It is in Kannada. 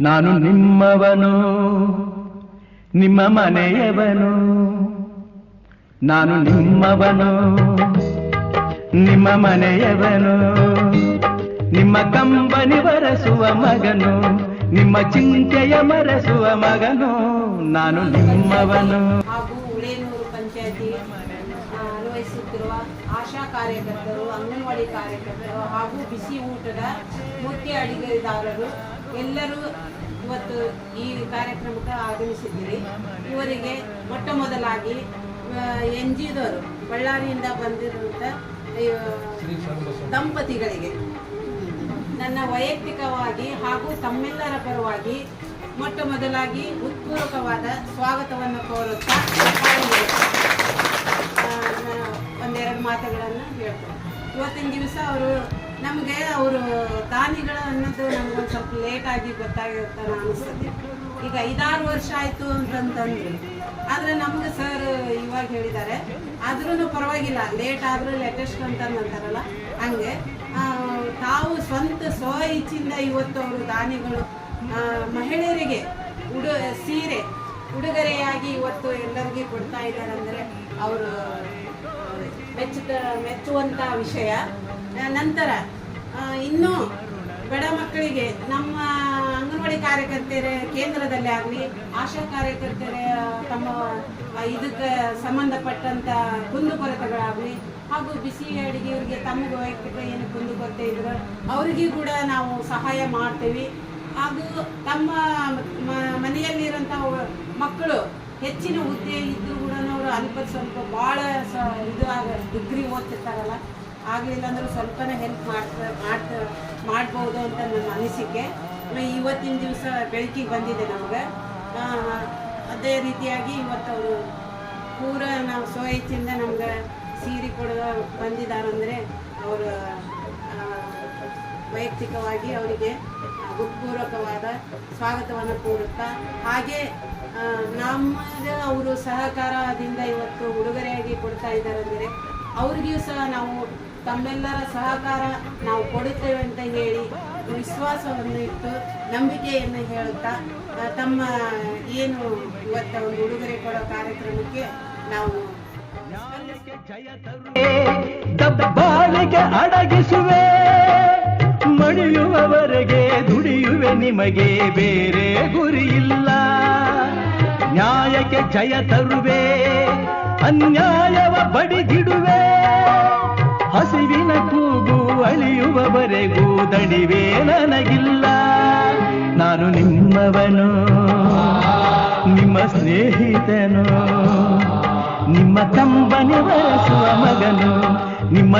ನಾನು ನಿಮ್ಮವನು ನಿಮ್ಮ ಮನೆಯವನು. ನಾನು ನಿಮ್ಮವನು ನಿಮ್ಮ ಮನೆಯವನು. ನಿಮ್ಮ ಕಂಬನಿ ಬರೆಸುವ ಮಗನು ನಿಮ್ಮ ಚಿಂತೆಯ ಮರೆಸುವ ಮಗನು. ನಾನು ನಿಮ್ಮವನು. ಹಾಗೂ ಉಳೇನೂರು ಪಂಚಾಯತಿ ಅನ್ವಯಿಸುತ್ತಿರುವ ಆಶಾ ಕಾರ್ಯಕರ್ತರು ಅಂಗನವಾಡಿ ಕಾರ್ಯಕರ್ತರು ಹಾಗೂ ಬಿಸಿ ಊಟದ ಮುಖ್ಯ ಅಡಿಗೆದಾರರು ಎಲ್ಲರೂ ಇವತ್ತು ಈ ಕಾರ್ಯಕ್ರಮಕ್ಕೆ ಆಗಮಿಸಿದ್ದೀರಿ. ಇವರಿಗೆ ಮೊಟ್ಟ ಮೊದಲಾಗಿ ಎನ್ ಜಿದವರು ಬಳ್ಳಾರಿಯಿಂದ ಬಂದಿರುವಂಥ ದಂಪತಿಗಳಿಗೆ ನನ್ನ ವೈಯಕ್ತಿಕವಾಗಿ ಹಾಗೂ ತಮ್ಮೆಲ್ಲರ ಪರವಾಗಿ ಮೊಟ್ಟ ಮೊದಲಾಗಿ ಉತ್ಪೂರ್ವಕವಾದ ಸ್ವಾಗತವನ್ನು ಕೋರುತ್ತಾ ಒಂದೆರಡು ಮಾತುಗಳನ್ನು ಹೇಳ್ತೇನೆ. ಇವತ್ತಿನ ದಿವಸ ಅವರು ನಮಗೆ ಅವರು ದಾನಿಗಳು ಅನ್ನೋದು ನಮ್ಗೊಂದು ಲೇಟಾಗಿ ಗೊತ್ತಾಗಿರುತ್ತೆ ಅನಿಸ್ತದೆ ಈಗ ಐದಾರು ವರ್ಷ ಆಯಿತು ಅಂತಂತಂದ್ರೆ. ಆದ್ರೆ ನಮ್ಗೆ ಸರ್ ಇವಾಗ ಹೇಳಿದ್ದಾರೆ ಆದ್ರೂ ಪರವಾಗಿಲ್ಲ ಲೇಟ್ ಆದರೂ ಲೇಟೆಸ್ಟ್ ಅಂತ ಅಂತಾರಲ್ಲ, ಹಂಗೆ. ತಾವು ಸ್ವಂತ ಸ್ವ ಇಚ್ಛೆಯಿಂದ ಇವತ್ತು ಅವರು ದಾನಿಗಳು ಮಹಿಳೆಯರಿಗೆ ಉಡ, ಸೀರೆ ಉಡುಗೊರೆಯಾಗಿ ಇವತ್ತು ಎಲ್ಲರಿಗೂ ಕೊಡ್ತಾ ಇದ್ದಾರೆ ಅಂದರೆ ಅವರು ಮೆಚ್ಚುತ್ತ ಮೆಚ್ಚುವಂಥ ವಿಷಯ. ನಂತರ ಇನ್ನೂ ಬಡ ಮಕ್ಕಳಿಗೆ ನಮ್ಮ ಅಂಗನವಾಡಿ ಕಾರ್ಯಕರ್ತರ ಕೇಂದ್ರದಲ್ಲೇ ಆಗಲಿ, ಆಶಾ ಕಾರ್ಯಕರ್ತರ ತಮ್ಮ ಇದಕ್ಕೆ ಸಂಬಂಧಪಟ್ಟಂತ ಕುಂದುಕೊರತೆಗಳಾಗಲಿ, ಹಾಗೂ ಬಿಸಿ ಅಡುಗೆಯವರಿಗೆ ತಮಗೆ ವೈಯಕ್ತಿಕ ಏನು ಕುಂದುಕೊರತೆ ಇದ್ರೆ, ಅವರಿಗೂ ಕೂಡ ನಾವು ಸಹಾಯ ಮಾಡ್ತೀವಿ. ಹಾಗೂ ತಮ್ಮ ಮ- ಮನೆಯಲ್ಲಿರೋಂಥ ಮಕ್ಕಳು ಹೆಚ್ಚಿನ ಹುದ್ದೆ ಇದ್ದು ಕೂಡ ಅವರು ಅಲ್ಪ ಸ್ವಲ್ಪ ಭಾಳ ಇದು ಆಗ, ಡಿಗ್ರಿ ಓದ್ತಿರ್ತಾರಲ್ಲ. ಆಗಲಿಲ್ಲ ಅಂದ್ರೆ ಸ್ವಲ್ಪನೇ ಹೆಲ್ಪ್ ಮಾಡ್ತಾ ಮಾಡ್ತಾ, ಮಾಡ್ಬೋದು ಅಂತ ನನ್ನ ಅನಿಸಿಕೆ. ಇವತ್ತಿನ ದಿವಸ ಬೆಳಕಿಗೆ ಬಂದಿದೆ ನಮಗೆ. ಅದೇ ರೀತಿಯಾಗಿ ಇವತ್ತು ಪೂರ ನಾವು ಸ್ವಇಚ್ಛೆಯಿಂದ ನಮ್ಗೆ ಸೀರೆ ಕೊಡೋ, ಬಂದಿದ್ದಾರಂದರೆ ಅವರು ವೈಯಕ್ತಿಕವಾಗಿ ಅವರಿಗೆ ಹೃತ್ಪೂರ್ವಕವಾದ ಸ್ವಾಗತವನ್ನು ಕೋರುತ್ತಾ, ಹಾಗೆ ನಮಗೆ ಅವರು ಸಹಕಾರದಿಂದ ಇವತ್ತು ಉಡುಗೊರೆಯಾಗಿ ಕೊಡ್ತಾ ಇದ್ದಾರೆ ಅಂದರೆ ಅವ್ರಿಗೂ ಸಹ ನಾವು ತಮ್ಮೆಲ್ಲರ ಸಹಕಾರ ನಾವು ಕೊಡುತ್ತೇವೆ ಅಂತ ಹೇಳಿ ವಿಶ್ವಾಸವನ್ನು ಇಟ್ಟು ನಂಬಿಕೆಯನ್ನು ಹೇಳುತ್ತಾ ತಮ್ಮ ಏನು ಇವತ್ತ ಒಂದು ಉಡುಗೊರೆ ಕೊಡೋ ಕಾರ್ಯಕ್ರಮಕ್ಕೆ ನಾವು ದಬ್ಬಾಳಿಗೆ ಅಡಗಿಸುವೆ ಮಡಿಯುವವರೆಗೆ ದುಡಿಯುವೆ ನಿಮಗೆ ಬೇರೆ ಗುರಿಯಿಲ್ಲ. ನ್ಯಾಯಕ್ಕೆ ಜಯ ತರುವೆ, ಅನ್ಯಾಯವ ಬಡಿಗಿಡುವೆ ಹಸಿವಿನ ಕೂಗು ಅಳಿಯುವವರೆಗೂ ದಣಿವೆ ನನಗಿಲ್ಲ. ನಾನು ನಿಮ್ಮವನು ನಿಮ್ಮ ಸ್ನೇಹಿತನು ನಿಮ್ಮ ಕಂಬನಿ ಬರೆಸುವ ಮಗನು ನಿಮ್ಮ